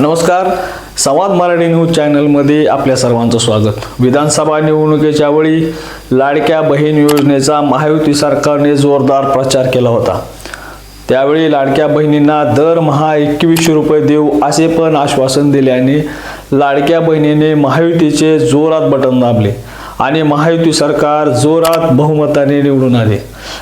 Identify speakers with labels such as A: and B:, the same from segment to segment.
A: नमस्कार. संवाद मराठी न्यूज चॅनलमध्ये आपल्या सर्वांचं स्वागत. विधानसभा निवडणुकीच्या वेळी लाडक्या बहीण योजनेचा महायुती सरकारने जोरदार प्रचार केला होता. त्यावेळी लाडक्या बहिणींना दरमहा एकवीसशे रुपये देऊ असे पण आश्वासन दिल्याने लाडक्या बहिणीने महायुतीचे जोरात बटन दाबले आणि महायुती सरकार जोरात बहुमताने निवडून आले.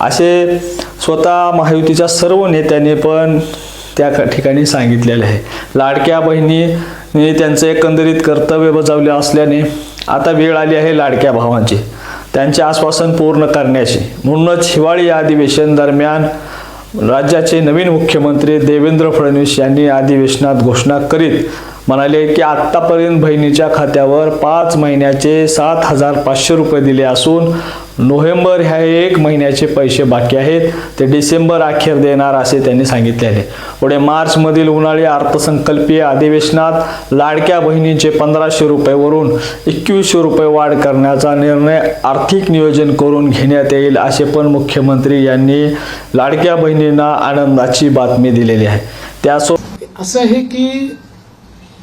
A: असे स्वतः महायुतीच्या सर्व नेत्यांनी पण त्या ठिकाणी सांगितलेले आहे. लाडक्या बहिणीने त्यांचं एकंदरीत कर्तव्य बजावले असल्याने आता वेळ आली आहे लाडक्या भावांची. त्यांचे आश्वासन पूर्ण करण्याची. म्हणूनच हिवाळी अधिवेशन दरम्यान राज्याचे नवीन मुख्यमंत्री देवेंद्र फडणवीस यांनी अधिवेशनात घोषणा करीत म्हणाले की आत्तापर्यंत बहिणीच्या खात्यावर पाच महिन्याचे सात हजार पाचशे रुपये दिले असून नोव्हेंबर ह्या एक महिन्याचे पैसे बाकी आहेत. ते डिसेंबर अखेर देणार असे त्यांनी सांगितले आहे पुढे मार्चमधील उन्हाळी अर्थसंकल्पीय अधिवेशनात लाडक्या बहिणींचे पंधराशे रुपयेवरून एकवीसशे रुपये वाढ करण्याचा निर्णय आर्थिक नियोजन करून घेण्यात येईल असे पण मुख्यमंत्री यांनी लाडक्या बहिणींना आनंदाची बातमी दिलेली आहे. त्यासोबत
B: असं आहे की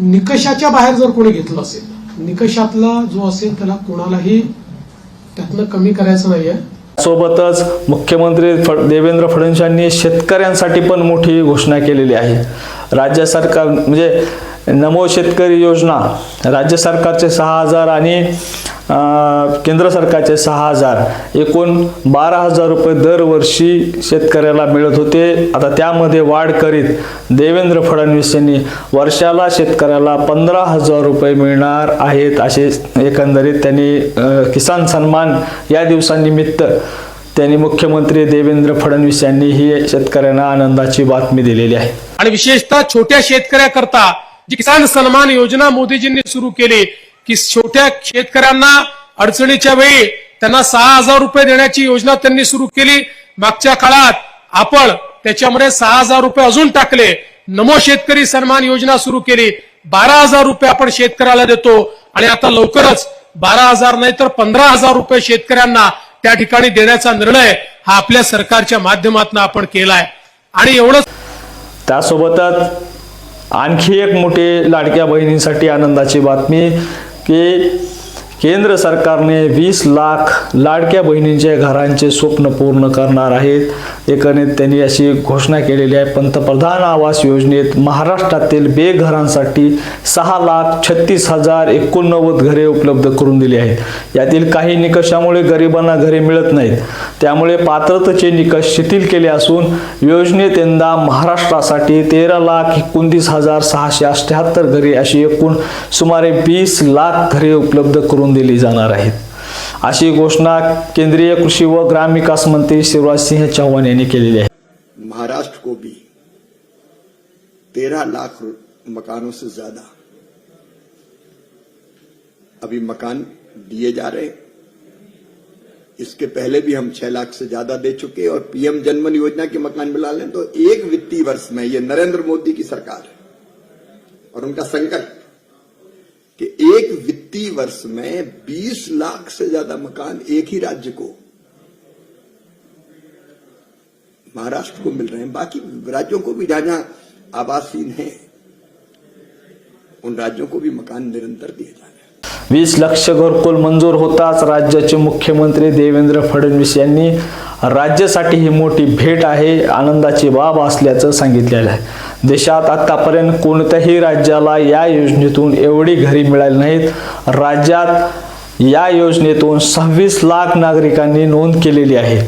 B: निकषाच्या बाहेर जर कोणी घेतलं असेल निकषातला जो असेल त्याला कोणालाही त्यातनं कमी करायचं नाहीये.
A: सोबतच मुख्यमंत्री फ- देवेंद्र फडणवीस यांनी शेतकऱ्यांसाठी पण मोठी घोषणा केलेली आहे. राज्य सरकार म्हणजे नमो शेतकरी योजना राज्य सरकारचे सहा हजार आणि केंद्र सरकारचे सहा हजार एकूण बारा हजार रुपये दरवर्षी शेतकऱ्याला मिळत होते. आता त्यामध्ये वाढ करीत देवेंद्र फडणवीस यांनी वर्षाला शेतकऱ्याला पंधरा हजार रुपये मिळणार आहेत असे एकंदरीत त्यांनी किसान सन्मान या दिवसानिमित्त त्यांनी मुख्यमंत्री देवेंद्र फडणवीस यांनी ही शेतकऱ्यांना आनंदाची बातमी दिलेली आहे.
B: आणि विशेषतः छोट्या शेतकऱ्याकरता जी किसान सन्मान योजना मोदीजींनी सुरू केली की छोट्या शेतकऱ्यांना अडचणीच्या वेळी त्यांना सहा हजार रुपये देण्याची योजना त्यांनी सुरू केली. मागच्या काळात आपण त्याच्यामध्ये सहा हजार रुपये अजून टाकले. नमो शेतकरी सन्मान योजना सुरू केली. बारा हजार रुपये आपण शेतकऱ्याला देतो. आणि आता लवकरच बारा हजार नाही तर पंधरा हजार रुपये शेतकऱ्यांना त्या ठिकाणी देण्याचा निर्णय हा आपल्या सरकारच्या माध्यमातून आपण केलाय. आणि एवढंच
A: त्यासोबतच आणखी एक मोठी लाडक्या बहिणींसाठी आनंदाची बातमी. की केंद्र सरकारने वीस लाख लाडक्या बहिणींच्या घरांचे स्वप्न पूर्ण करणार आहेत. एकंदरीत त्यांनी अशी घोषणा केलेली आहे. पंतप्रधान आवास योजनेत महाराष्ट्रातील बेघरांसाठी सहा लाख छत्तीस हजार एकोणनव्वद घरे उपलब्ध करून दिली आहेत. यातील काही निकषामुळे गरिबांना घरे मिळत नाहीत. त्यामुळे पात्रतेचे निकष शिथिल केले असून योजनेत यंदा महाराष्ट्रासाठी तेरा लाख एकोणतीस हजार सहाशे अठ्याहत्तर घरे अशी एकूण सुमारे वीस लाख घरे उपलब्ध करून दिली जाणार आहेत. अशी घोषणा केंद्रीय कृषी व ग्राम विकास मंत्री शिवराज सिंह चौहान यांनी केलेली आहे.
C: महाराष्ट्र को भी तेरह लाख मकानों से ज़्यादा अभी मकान दिए जा रहे इसके पहले भी हम छह लाख से ज़्यादा दे चुके और पीएम जनमन योजना के मकान मिला लें तो एक वित्तीय वर्ष में ये नरेंद्र मोदी की सरकार है और उनका संकल्प कि एक वित्तीय वर्ष में 20 लाख से ज्यादा मकान एक ही राज्य को महाराष्ट्र को मिल रहे हैं। बाकी राज्यों को भी जहां जहां आवासहीन है। उन राज्यों को भी मकान निरंतर दिए जा रहे हैं।
A: वीस लक्ष घरकुल मंजूर होताच राज्याचे मुख्यमंत्री देवेंद्र फडणवीस यांनी राज्यासाठी ही मोठी भेट आहे आनंदाची बाब असल्याचं सांगितलेलं आहे. देशात आतापर्यंत कोणत्याही राज्याला या योजनेतून एवढी घरी मिळाली नाहीत. राज्यात या योजनेतून सव्वीस लाख नागरिकांनी नोंद केलेली आहे.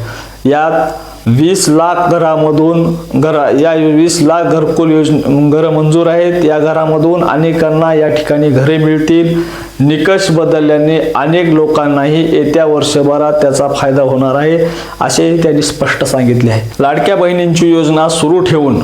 A: यात वीस लाख घरामधून घरा या वीस लाख घरकुल योजन घरं मंजूर आहेत. या घरामधून अनेकांना या ठिकाणी घरे मिळतील. निकष बदलल्याने अनेक लोकांनाही येत्या वर्षभरात त्याचा फायदा होणार आहे असेही त्यांनी स्पष्ट सांगितले आहे. लाडक्या बहिणींची योजना सुरू ठेवून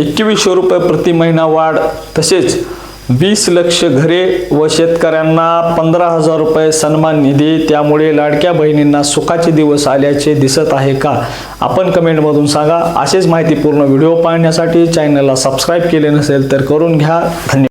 A: एकवीसशे रुपये प्रति महिना वाढ तसेच वीस लक्ष घरे व शेतकऱ्यांना पंधरा हजार रुपये सन्मान निधी. त्यामुळे लाडक्या बहिणींना सुखाचे दिवस आल्याचे दिसत आहे का? आपण कमेंटमधून सांगा. असेच माहितीपूर्ण व्हिडिओ पाहण्यासाठी चॅनलला सबस्क्राईब केले नसेल तर करून घ्या. धन्यवाद.